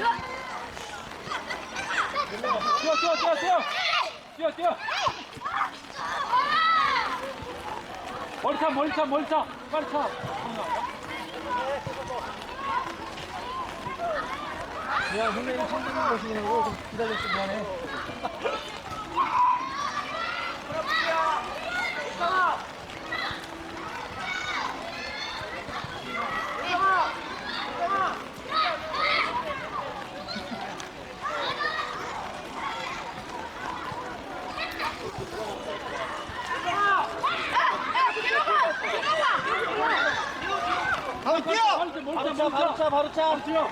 뛰어 뛰어 뛰어 뛰어 뛰어 뛰어 머리 차 머리 차 머리 차 빨리 차 야, 참고만 오시냐고 좀 기다렸어 미안해. 바로 뛰어! 바로 차, 바로 차, 바로 차. 뛰어.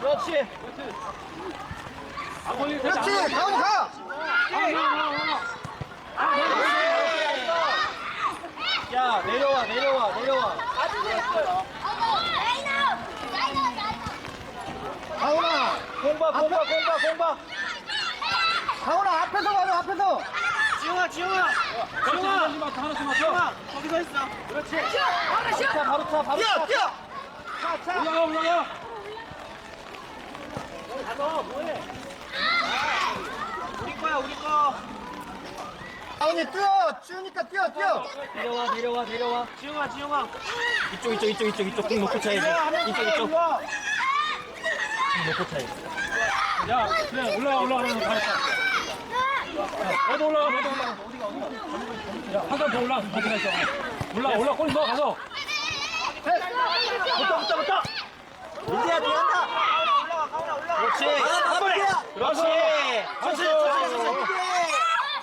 그렇지. 그렇지. 다음 가. 야, 내려와, 내려와, 내려와. 가훈아, 공봐, 공봐, 공봐, 공봐. 가훈아, 앞에서 봐줘, 앞에서. 지영아, 지영아. 그렇지, 하나씩 맞춰, 하나씩 맞춰. 거기서 있어. 그렇지. 바로 차, 바로 차, 바로 차. 뛰어, 차, 차. 올라가, 올라가. 가서 뭐해? 우리 거야, 우리 거. 가훈이 뛰어, 추우니까 뛰어, 뛰어. 내려와, 내려와, 내려와. 지영아, 지영아. 이쪽, 이쪽, 이쪽, 이쪽, 이쪽. 공 놓고 차야지. 이쪽, 이쪽. 공 놓고 차야지. 야, 그래, 올라가, 올라가, 그러면 가겠다. 너도 올라가, 너도 올라가. 어디가, 어디가. 야, 한 사람 더 올라가. 거기나 있어. 올라가, 올라가, 골 넣어, 가서. 붙어, 붙어, 붙어. 민재야, 들어간다. 그렇지. 한 번에. 그렇지. 천천히, 천천히, 천천히.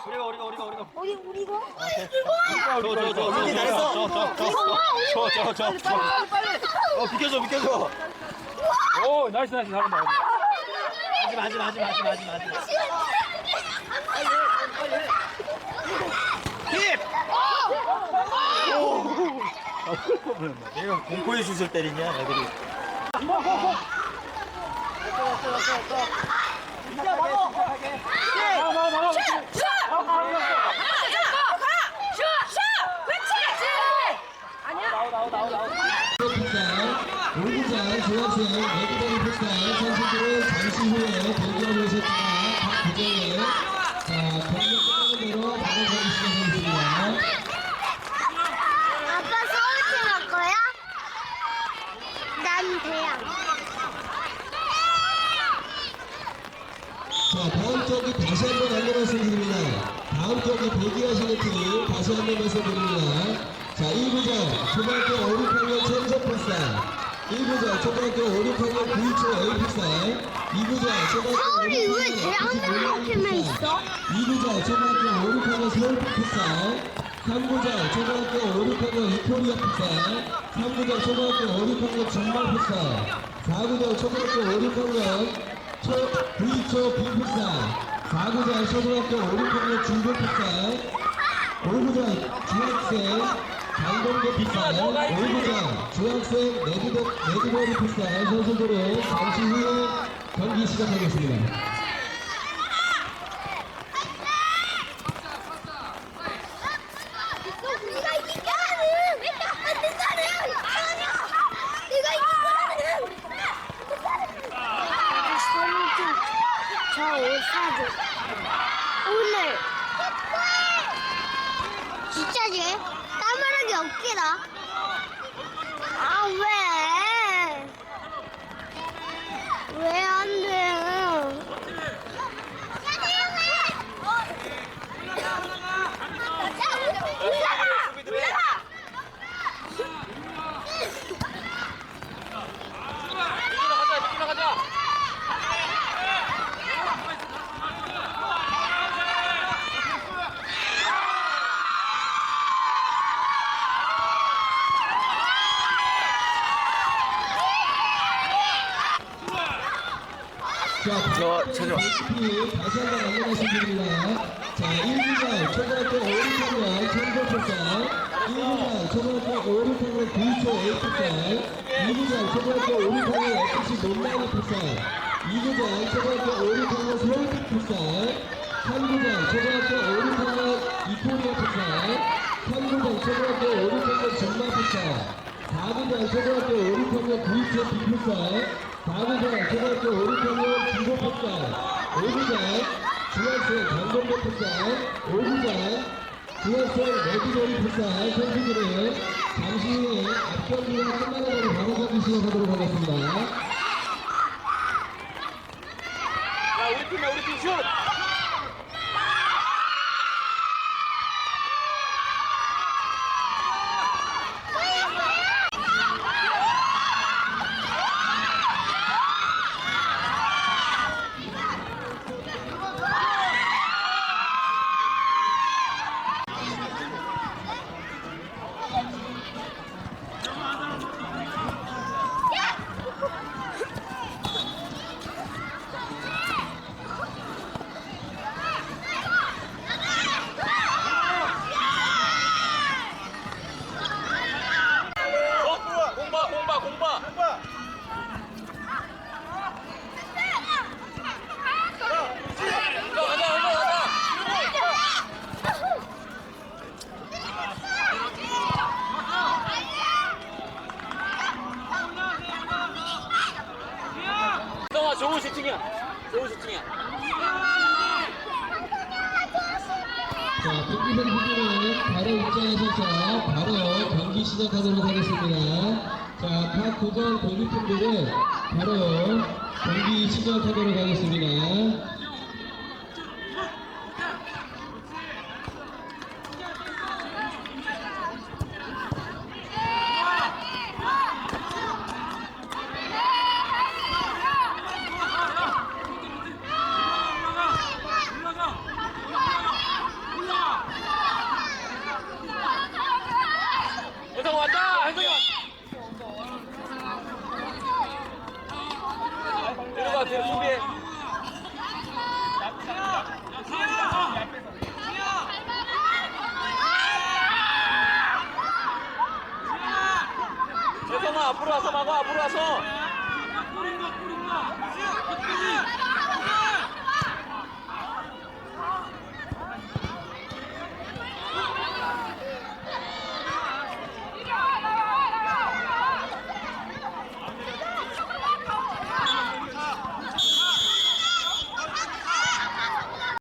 우리가, 우리가, 우리가, 우리가. 우리 우리가? 저, 저, 저, 저, 민재 저, 잘했어. 저, 저, 저, 저, 저, 저, 저. 어, 비켜줘, 비켜줘. 오, 나이스, 나이스, 잘한다. 하지마, 하지마, 하지마, 하지마, 하지마, 하지마. 힙! 오! 내가 공포의 슛을 때리냐, 애들이. 아. 아, 선수들은 잠시 후에 대기하고 있었다가 각 구장에 자, 경기 끝나는 대로 바로 가기 시작하겠습니다. 아빠 서울팀 할 거야? 난 대양. 자, 다음 경기 다시 한번 안내 말씀드립니다. 대기하시는 팀 다시 한 번 말씀드립니다. 자, 1부장 초등학교 5, 6학년 천석 풋살. 1부장 초등학교 5, 6학년 9일초 A 풋살. 2부장 초등학교 5, 서울이 6학년 왜 대학나라 팀에 있어? 2부장 초등학교 5, 6학년 서울 풋살. 3부장 초등학교 5, 6학년 이코리아 풋살. 3부장 초등학교 5, 6학년 정말 풋살. 4부장 초등학교 5, 6학년 초, V초 빈풋살 4부장 초등학교 5, 6학년 중고 풋살 5부장 중학생 강동대 풋살 5부장 중학생 레드버리 풋살 선수들은 잠시 후에 경기 시작하겠습니다. 네가 이기면은 안 된다는 아니야. 네가 이기면은 서울팀 저 옷 사줘. 오늘 진짜지? 까마르기 없기다. 아 왜? 왜안 돼? 올라가! 올라가! 자, 찾아와. 다시 한번. 자, 1부장 초등학교 5, 6학년 청소초살 1부장 초등학교 5, 6학년 9초 A초살 2부장 초등학교 5, 6학년 FC 논라인 풋살 2부장 초등학교 5, 6학년 서울특 풋살 3부장 초등학교 5, 6학년 이코리아 풋살 3부장 초등학교 5, 6학년 정마 풋살 4부장 초등학교 5, 6학년 9초 B풋살 4구장 초등학교 오리평균 중고풋살 5구장 중학생 강동대 풋살 5구장 중학생 레드베리 풋살 선수들은 잠시 후에 앞경 기가 끝나는 대로 바로 경기 시작하도록 하겠습니다. 야 우리 팀이야 우리 팀 슛! 어? 공봐 공봐 공봐 가자 가자 가자 성아 좋은 슈팅이야 좋은 슈팅이야 자, 경기 선수들은 바로 입장하셔서 바로 경기 시작하도록 하겠습니다. 자, 각 구장 대기팀들은 바로 경기 시작하도록 하겠습니다. 혜성 왔다 혜성이 왔다 들어가 뒤로 수비해 혜성아 앞으로 와서 막아 앞으로 와서